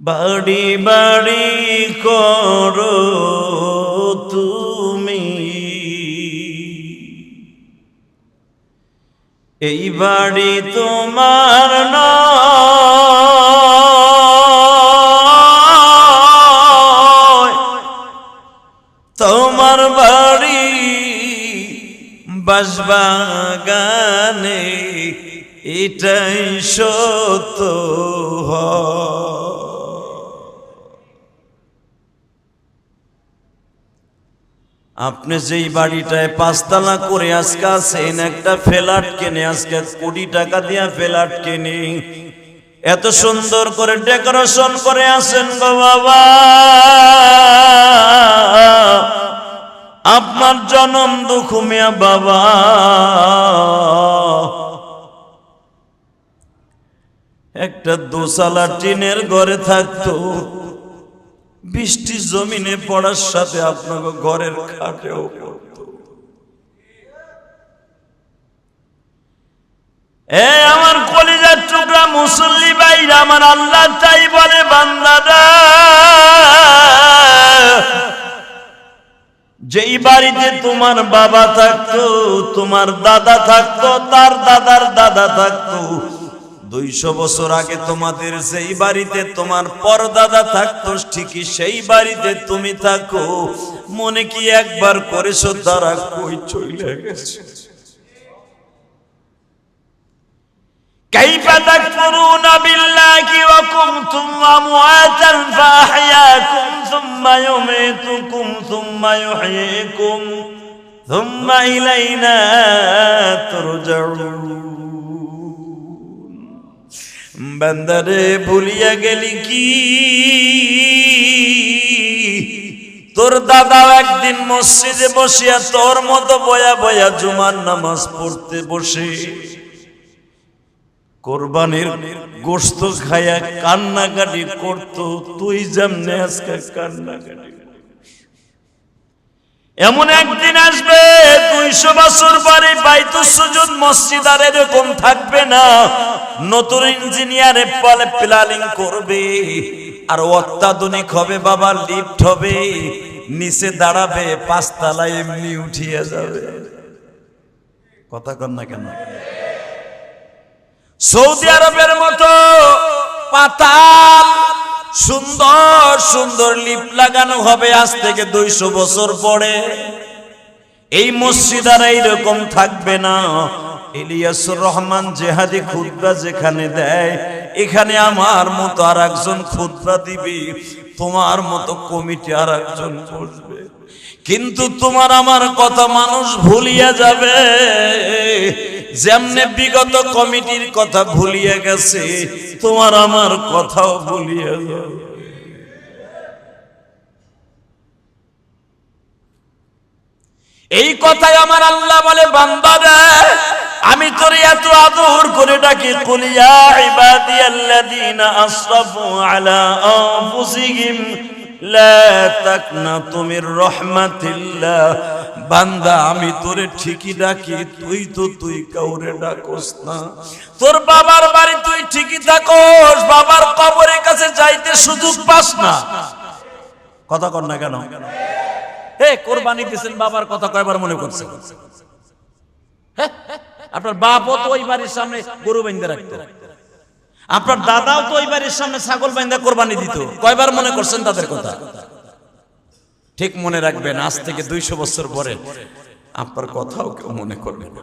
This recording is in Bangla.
বাড়ি বাড়ি করো তুমি এই বাড়ি তোমার নয় তোমার বাড়ি বাসবাগানে এটাই সত্য হয়। আপনি যেই বাড়িটায় পাঁচতলা করে আজকে আছেন, একটা ফ্ল্যাট কেনে আজকে কোটি টাকা দিয়া ফ্ল্যাট কেনে। এত সুন্দর করে ডেকোরেশন করে আসেন গো বাবা। আপনার জনম দুঃখ মিয়া বাবা। একটা দোসালা টিনের ঘরে থাকতো। বৃষ্টি জমিনে পড়ার সাথে আপনাকে ঘরের খাটেও আমার কলিজার টুকরা মুসল্লি আমার আল্লাহ তাই বলে, বান্দারা, যেই বাড়িতে তোমার বাবা থাকতো, তোমার দাদা থাকতো, তার দাদার দাদা থাকতো দুইশো বছর আগে তোমাদের সেই বাড়িতে তোমার পরদাদা থাকতো ঠিকই সেই বাড়িতে তুমি থাকো মনে কি একবার করেছো তারা কই চলে গেছে كيف تكفرون بالله وكنتم أمواتا فأحياكم ثم يميتكم ثم يحييكم ثم إلينا ترجعون বান্দারে ভুলিয়া গেলি কি? তোর দাদা একদিন মসজিদে বসিয়া তোর মতো বয়া বয়া জুমার নামাজ পড়তে বসে। কোরবানির গোস্ত খায়া কান্নাকাটি করত, তুই যেমনে আজকে কান্নাকাটি এমন একদিন আসবে, দুইশো বছর পরে বাইতুল সুজুদ মসজিদ আর এরকম থাকবে না। নতুন ইঞ্জিনিয়ারে পালে প্ল্যানিং করবে, আর অত্যাধুনিক হবে, বাবা লিফট হবে, নিচে দাঁড়াবে, পাঁচতলায় এমনি উঠিয়ে যাবে। কথা কর না কেন? সৌদি আরবের মতো পাতাল সুন্দর সুন্দর লিপ লাগানো হবে আজ থেকে দুইশো বছর পরে। এই মসজিদ আর এইরকম থাকবে না। ইলিয়াসুর রহমান জেহাদি খুদ্া যেখানে দেয়, এখানে আমার মতো আর একজন খুদ্া দিবি, তোমার মতো কমিটি আর একজন বসবে। কিন্তু তোমার আমার কথা মানুষ ভুলিয়া যাবে। যেমনে বিগত কমিটির কথা ভুলিয়ে গেছে, তোমার আমার কথাও ভুলিয়ে এই কথাই আমার আল্লাহ বলে বান্দারা আমি তোর এত আদর করে ডাকি কুলিয়া ইবাদিয়াল্লাযীনা আসরাফু বান্দা, আমি তোরে ঠিকই ডাকি, তুই তো তুই কাউরে ডাকস না। তোর বাবার বাড়ি তুই ঠিকই থাকোস, বাবার কবরের কাছে যাইতে সুযোগ পাস না। কথা কর না কেন? হে, কোরবানি দিয়েছেন বাবার কথা কয়বার মনে করছে? আপনার বাপও তো ওই বাড়ির সামনে গরু বাইন্দা রাখতো। আপনার দাদাও তো ওই বাড়ির সামনে ছাগল বাইন্দা কোরবানি দিত। কয়বার মনে করছেন তাদের কথা? ঠিক মনে রাখবেন আজ থেকে দুইশো বছর পরে আপনার কথাও কেউ মনে করবে না।